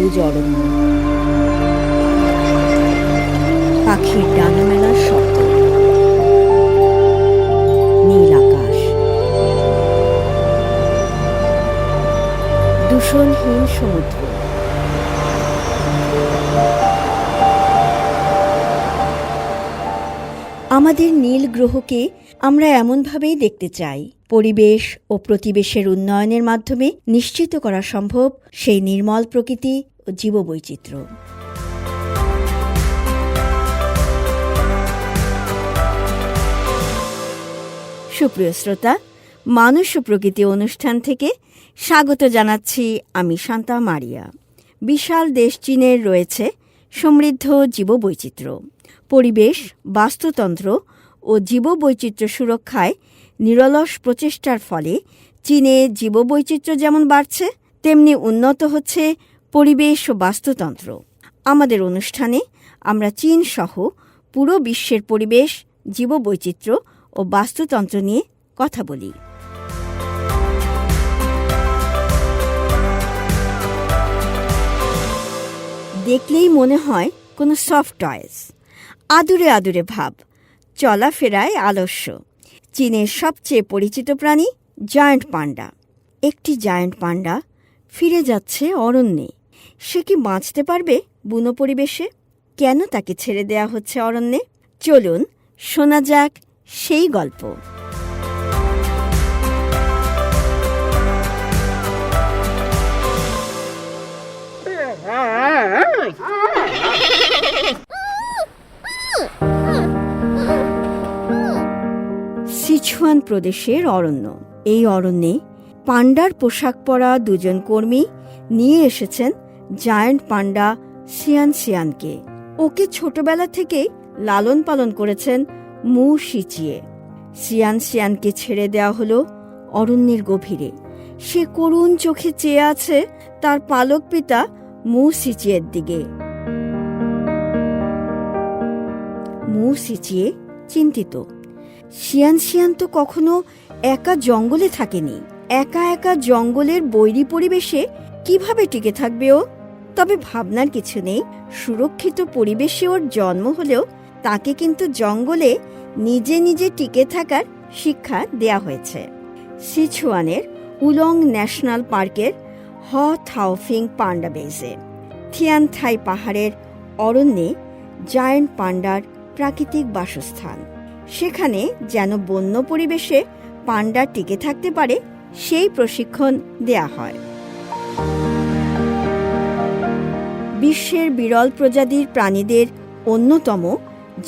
সবুজ অরণ্য। পাখির ডানা মেলার শব্দ। নীল আকাশ। দূষণহীন সমুদ্র। আমাদের নীল গ্রহকে আমরা এমনভাবেই দেখতে চাই। পরিবেশ ও প্রতিবেশের উন্নয়নের মাধ্যমে নিশ্চিত করা সম্ভব সেই নির্মল প্রকৃতি ও জীববৈচিত্র্য। সুপ্রিয় শ্রোতা, মানুষ ও প্রকৃতি অনুষ্ঠান থেকে স্বাগত জানাচ্ছি আমি শান্তা মারিয়া। বিশাল দেশ চীনের রয়েছে সমৃদ্ধ জীববৈচিত্র্য, পরিবেশ, বাস্তুতন্ত্র ও জীববৈচিত্র্য সুরক্ষায় নিরলস প্রচেষ্টার ফলে চীনে জীববৈচিত্র্য যেমন বাড়ছে, তেমনি উন্নত হচ্ছে পরিবেশ ও বাস্তুতন্ত্র। আমাদের অনুষ্ঠানে আমরা চীন সহ পুরো বিশ্বের পরিবেশ, জীববৈচিত্র্য ও বাস্তুতন্ত্র নিয়ে কথা বলি। দেখলেই মনে হয় কোনো সফট টয়েস আদুরে আদুরে ভাব, চলাফেরায় আলস্য। চীনের সবচেয়ে পরিচিত প্রাণী জায়ান্ট পান্ডা একটি জায়ান্ট পান্ডা ফিরে যাচ্ছে অরণ্যে। সে কি বাঁচতে পারবে বুনো পরিবেশে? কেন তাকে ছেড়ে দেয়া হচ্ছে অরণ্যে? চলুন শোনা যাক সেই গল্প। সিছুয়ান প্রদেশের অরণ্য। এই অরণ্যে পান্ডার পোশাক পরা দুজন কর্মী নিয়ে এসেছেন জায়ান্ট পান্ডা সিয়ান সিয়ানকে। ওকে ছোটবেলা থেকেই লালন পালন করেছেন মু সিচিয়ে সিয়ান সিয়ানকে ছেড়ে দেওয়া হলো অরণ্যের গভীরে। সে করুণ চোখে চেয়ে আছে তার পালক পিতা মু সিচিয়ের দিকে। মু সিচিয়ে চিন্তিত। শিয়ান শিয়ান তো কখনো একা জঙ্গলে থাকেনি। একা একা জঙ্গলের বৈরী পরিবেশে কীভাবে টিকে থাকবে ও? তবে ভাবনার কিছু নেই। সুরক্ষিত পরিবেশে ওর জন্ম হলেও তাকে কিন্তু জঙ্গলে নিজে নিজে টিকে থাকার শিক্ষা দেয়া হয়েছে। সিছুয়ানের উলং ন্যাশনাল পার্কের হ থাওফিং পান্ডা বেজে থিয়ানথাই পাহাড়ের অরণ্যে জায়ান্ট পান্ডার প্রাকৃতিক বাসস্থান। সেখানে যেন বন্য পরিবেশে পান্ডা টিকে থাকতে পারে, সেই প্রশিক্ষণ দেয়া হয়। বিশ্বের বিরল প্রজাতির প্রাণীদের অন্যতম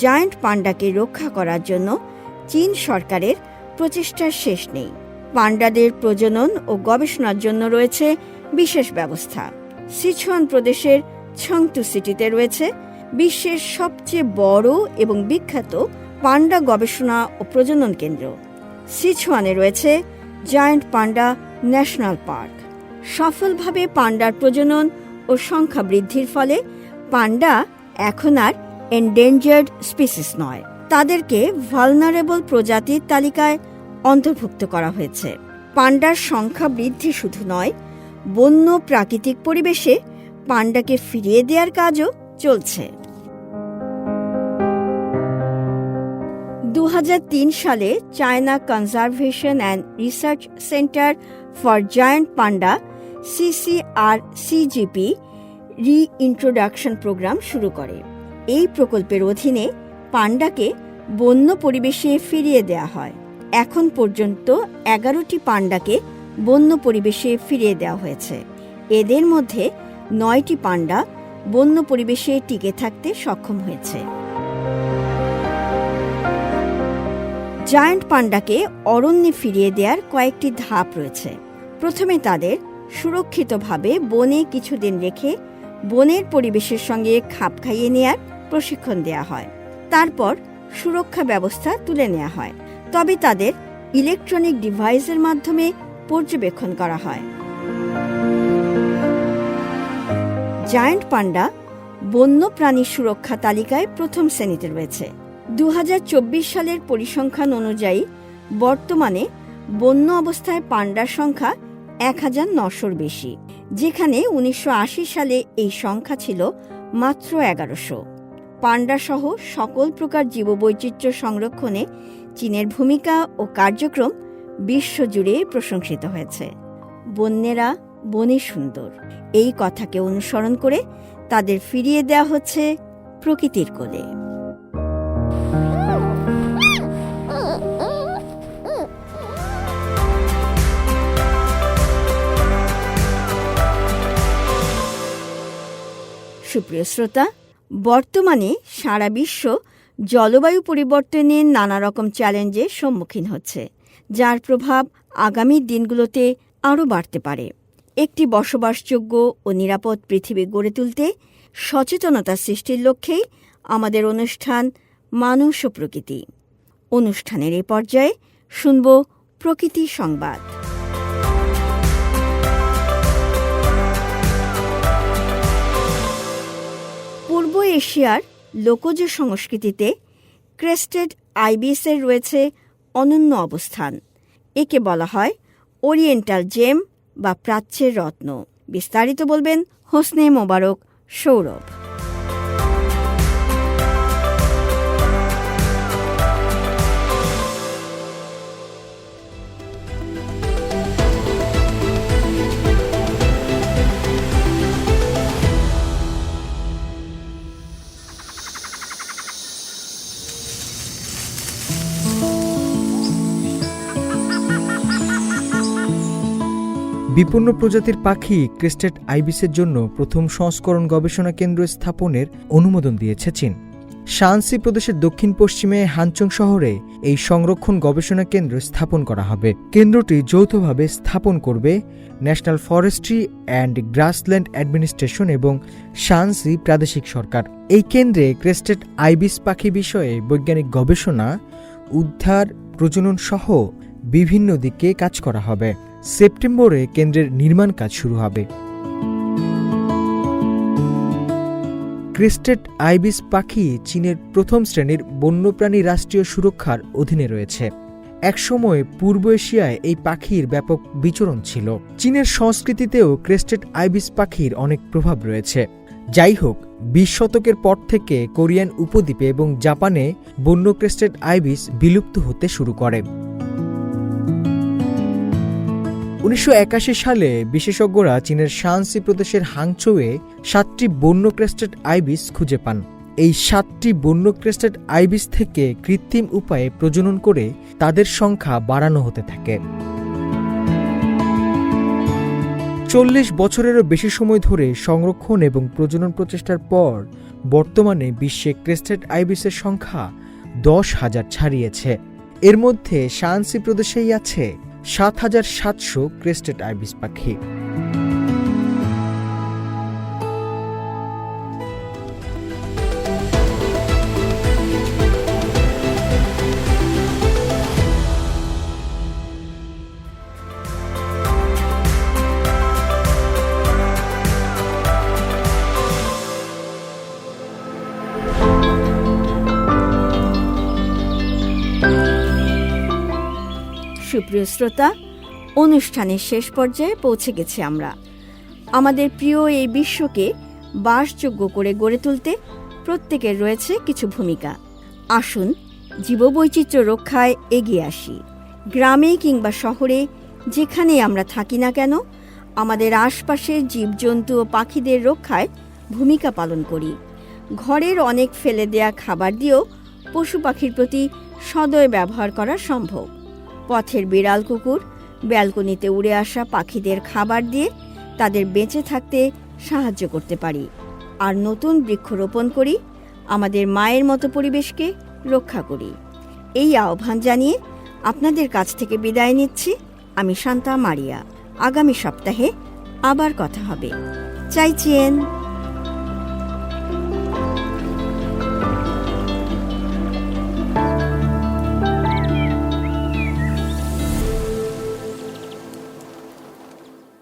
জায়ান্ট পান্ডাকে রক্ষা করার জন্য চীন সরকারের প্রচেষ্টার শেষ নেই। পান্ডাদের প্রজনন ও গবেষণার জন্য রয়েছে বিশেষ ব্যবস্থা। সিচুয়ান প্রদেশের ছংটু সিটিতে রয়েছে বিশ্বের সবচেয়ে বড় এবং বিখ্যাত পান্ডা গবেষণা ও প্রজনন কেন্দ্র। সিচুয়ানে রয়েছে জায়ান্ট পান্ডা ন্যাশনাল পার্ক। সফলভাবে পান্ডার প্রজনন ও সংখ্যা বৃদ্ধির ফলে পান্ডা এখন আর এন্ডেঞ্জার্ড স্পিসিস নয়। তাদেরকে ভালনারেবল প্রজাতির তালিকায় অন্তর্ভুক্ত করা হয়েছে। পান্ডার সংখ্যা বৃদ্ধি শুধু নয়, বন্য প্রাকৃতিক পরিবেশে পান্ডাকে ফিরিয়ে দেওয়ার কাজও চলছে। সালে China Conservation and Research Centre for Giant Panda, CCR CGP reintroduction programme শুরু করে। এই প্রকল্পের অধীনে পান্ডাকে বন্য পরিবেশে ফিরিয়ে দেয়া হয়। এখন পর্যন্ত এগারোটি পান্ডাকে বন্য পরিবেশে ফিরিয়ে দেওয়া হয়েছে। এদের মধ্যে নয়টি পান্ডা বন্য পরিবেশে টিকে থাকতে সক্ষম হয়েছে। জায়ান্ট পান্ডাকে অরণ্যে ফিরিয়ে দেওয়ার কয়েকটি ধাপ রয়েছে। প্রথমে তাদের সুরক্ষিতভাবে বনে কিছুদিন রেখে বনের পরিবেশের সঙ্গে খাপ খাইয়ে নেয়ার প্রশিক্ষণ দেয়া হয়। তারপর সুরক্ষা ব্যবস্থা তুলে নেওয়া হয়। তবে তাদের ইলেকট্রনিক ডিভাইসের মাধ্যমে পর্যবেক্ষণ করা হয়। জায়ান্ট পান্ডা বন্য প্রাণী সুরক্ষা তালিকায় প্রথম শ্রেণীতে রয়েছে। দু হাজার চব্বিশ সালের পরিসংখ্যান অনুযায়ী বর্তমানে বন্য অবস্থায় পান্ডার সংখ্যা এক হাজার নশোর বেশি, যেখানে উনিশশো আশি সালে এই সংখ্যা ছিল মাত্র এগারোশো। পান্ডা সহ সকল প্রকার জীববৈচিত্র্য সংরক্ষণে চীনের ভূমিকা ও কার্যক্রম বিশ্বজুড়ে প্রশংসিত হয়েছে। বন্যেরা বনে সুন্দর, এই কথাকে অনুসরণ করে তাদের ফিরিয়ে দেওয়া হচ্ছে প্রকৃতির কোলে। সুপ্রিয় শ্রোতা, বর্তমানে সারা বিশ্ব জলবায়ু পরিবর্তনের নানা রকম চ্যালেঞ্জের সম্মুখীন হচ্ছে, যার প্রভাব আগামী দিনগুলোতে আরও বাড়তে পারে। একটি বসবাসযোগ্য ও নিরাপদ পৃথিবী গড়ে তুলতে সচেতনতা সৃষ্টির লক্ষ্যেই আমাদের অনুষ্ঠান মানুষ ও প্রকৃতি। অনুষ্ঠানের এই পর্যায়ে শুনব প্রকৃতি সংবাদ। এশিয়ার লোকজ সংস্কৃতিতে ক্রেস্টেড আইবিসের রয়েছে অনন্য অবস্থান। একে বলা হয় ওরিয়েন্টাল জেম বা প্রাচ্যের রত্ন। বিস্তারিত বলবেন হোসনে মোবারক সৌরভ। বিপন্ন প্রজাতির পাখি ক্রেস্টেড আইবিসের জন্য প্রথম সংস্করণ গবেষণা কেন্দ্র স্থাপনের অনুমোদন দিয়েছে চীন। শানসি প্রদেশের দক্ষিণ পশ্চিমে হানচং শহরে এই সংরক্ষণ গবেষণা কেন্দ্র স্থাপন করা হবে। কেন্দ্রটি যৌথভাবে স্থাপন করবে National Forestry and Grassland Administration এবং শানসি প্রাদেশিক সরকার। এই কেন্দ্রে ক্রেস্টেড আইবিস পাখি বিষয়ে বৈজ্ঞানিক গবেষণা, উদ্ধার, প্রজনন সহ বিভিন্ন দিকে কাজ করা হবে। সেপ্টেম্বরে কেন্দ্রের নির্মাণ কাজ শুরু হবে। ক্রিস্টেড আইবিস পাখি চীনের প্রথম শ্রেণির বন্যপ্রাণী রাষ্ট্রীয় সুরক্ষার অধীনে রয়েছে। একসময় পূর্ব এশিয়ায় এই পাখির ব্যাপক বিচরণ ছিল। চীনের সংস্কৃতিতেও ক্রেস্টেড আইবিস পাখির অনেক প্রভাব রয়েছে। যাই হোক, বিশ শতকের পর থেকে কোরিয়ান উপদ্বীপে এবং জাপানে বন্য ক্রেস্টেড আইবিস বিলুপ্ত হতে শুরু করে। উনিশশো একাশি সালে বিশেষজ্ঞরা চীনের শানসি প্রদেশের হাংচৌয়ে সাতটি বন্য ক্রেস্টেড আইবিস খুঁজে পান। এই সাতটি বন্য ক্রেস্টেড আইবিস থেকে কৃত্রিম উপায়ে প্রজনন করে তাদের সংখ্যা বাড়ানো হতে থাকে। চল্লিশ বছরেরও বেশি সময় ধরে সংরক্ষণ এবং প্রজনন প্রচেষ্টার পর বর্তমানে বিশ্বে ক্রেস্টেড আইবিসের সংখ্যা দশ হাজার ছাড়িয়েছে। এর মধ্যে শানসি প্রদেশেই আছে সাত হাজার সাতশো ক্রেস্টেড আইবিস পাখি। সুপ্রিয় শ্রোতা, অনুষ্ঠানের শেষ পর্যায়ে পৌঁছে গেছি আমরা। আমাদের প্রিয় এই বিশ্বকে বাসযোগ্য করে গড়ে তুলতে প্রত্যেকের রয়েছে কিছু ভূমিকা। আসুন জীববৈচিত্র্য রক্ষায় এগিয়ে আসি। গ্রামে কিংবা শহরে, যেখানেই আমরা থাকি না কেন, আমাদের আশপাশের জীবজন্তু ও পাখিদের রক্ষায় ভূমিকা পালন করি। ঘরের অনেক ফেলে দেয়া খাবার দিয়েও পশু পাখির প্রতি সদয় ব্যবহার করা সম্ভব। পথের বিড়াল কুকুর, ব্যালকনিতে উড়ে আসা পাখিদের খাবার দিয়ে তাদের বেঁচে থাকতে সাহায্য করতে পারি। আর নতুন বৃক্ষরোপণ করি, আমাদের মায়ের মতো পরিবেশকে রক্ষা করি। এই আহ্বান জানিয়ে আপনাদের কাছ থেকে বিদায় নিচ্ছি। আমি শান্তা মারিয়া। আগামী সপ্তাহে আবার কথা হবে। চাইচিয়েন